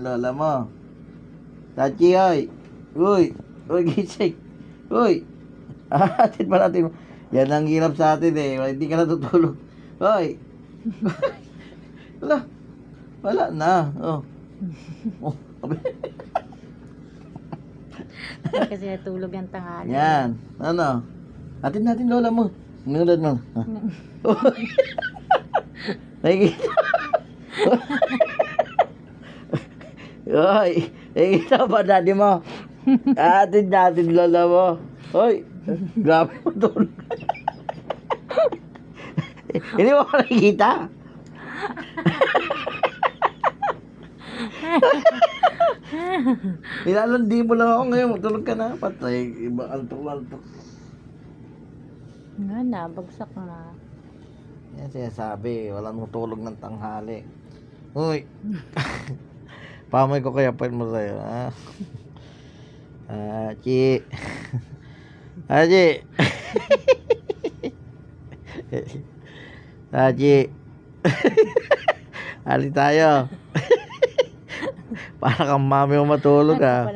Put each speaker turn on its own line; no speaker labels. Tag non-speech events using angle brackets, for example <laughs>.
yung lola mo. Tachi, oy. Uy. Uy, <laughs> gising. Uy. <laughs> Atin pa natin. Yan ang hirap sa atin eh. Hindi ka natutulog. Hoy. <laughs> Wala. Wala na. Oh. Oh.
Kasi natulog ang tanghali.
Yan. Ano? Atin natin lola mo. Nunod mo. Ah. Nakikita. Hoy, nakikita ba daddy mo? Atin natin lola mo. Hoy, grabe mo tulog. <laughs> Hindi mo ako nakikita. <laughs> Nilalandi mo lang ako ngayon. Matulog ka na. Patay. Iba antok-antok.
Nga na, bagsak na.
Yan sinasabi, walang tulog ng tanghali. Uy, <laughs> Pamoy ko kaya pwede mo sa'yo, ha? Ah, Achi. Achi. <laughs> Ah, Achi. <laughs> Ah, <laughs> Ali tayo. Para kang mami mo matulog, ha?